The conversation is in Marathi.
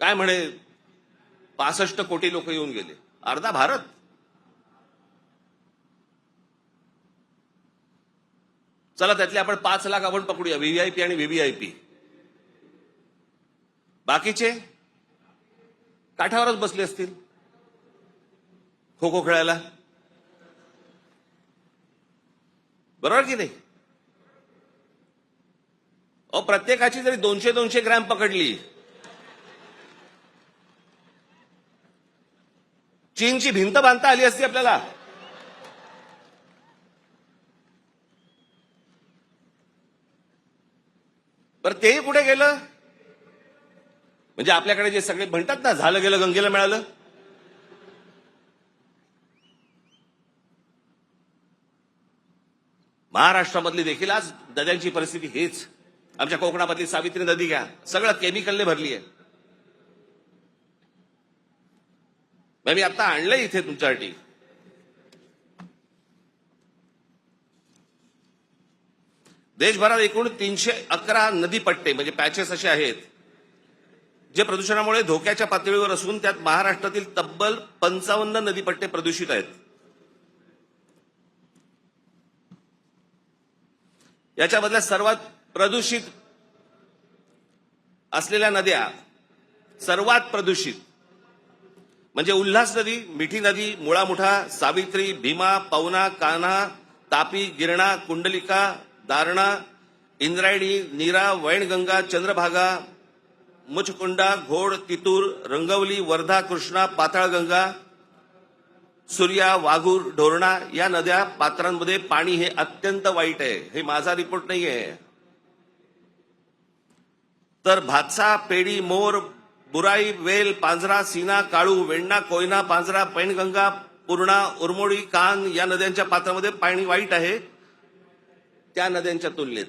काय म्हणे पासष्ट कोटी लोक येऊन गेले. अर्धा भारत. चला त्यातले आपण पाच लाख आपण पकडूया व्हीव्हीआयपी आणि व्हीव्हीआयपी बाकीचे? काठावरच बसले असतील. खो खो खेळायला. बरोबर की नाही? अहो प्रत्येकाची जरी दोनशे दोनशे ग्रॅम पकडली चीनची भिंत बांधता आली असती आपल्याला. बरं तेही कुठे गेलं? म्हणजे आपल्याकडे जे सगळे म्हणतात ना झालं गेलं गंगेला मिळालं. महाराष्ट्रामधली देखील आज नद्यांची परिस्थिती हेच. आमच्या कोकणामधली सावित्री नदी घ्या. सगळं केमिकलने भरली आहे मग मी आता आणलंय इथे तुमच्यासाठी. देशभरात एकूण तीनशे अकरा नदीपट्टे म्हणजे पॅचेस असे आहेत जे प्रदूषणामुळे धोक्याच्या पातळीवर असून त्यात महाराष्ट्रातील तब्बल पंचावन्न नदीपट्टे प्रदूषित आहेत. याच्यामधल्या सर्वात प्रदूषित असलेल्या नद्या सर्वात प्रदूषित म्हणजे उल्हास नदी मिठी नदी मुळामुठा सावित्री भीमा पवना कान्हा तापी गिरणा कुंडलिका दारणा इंद्रायणी नीरा वैणगंगा चंद्रभागा मुचकुंडा घोड तितूर रंगवली वर्धा कृष्णा पाताळगंगा सूर्या वाघूर ढोरणा या नद्या पात्रांमध्ये पाणी हे अत्यंत वाईट आहे. हे माझा रिपोर्ट नाही आहे तर भातसा पेडी मोर बुराई वेल पांझरा सीना काळू वेण्णा कोयना पांझरा पैनगंगा पूर्णा उरमोडी कान या नद्यांच्या पात्रामध्ये पाणी वाईट आहे. त्या नद्यांच्या तुलनेत.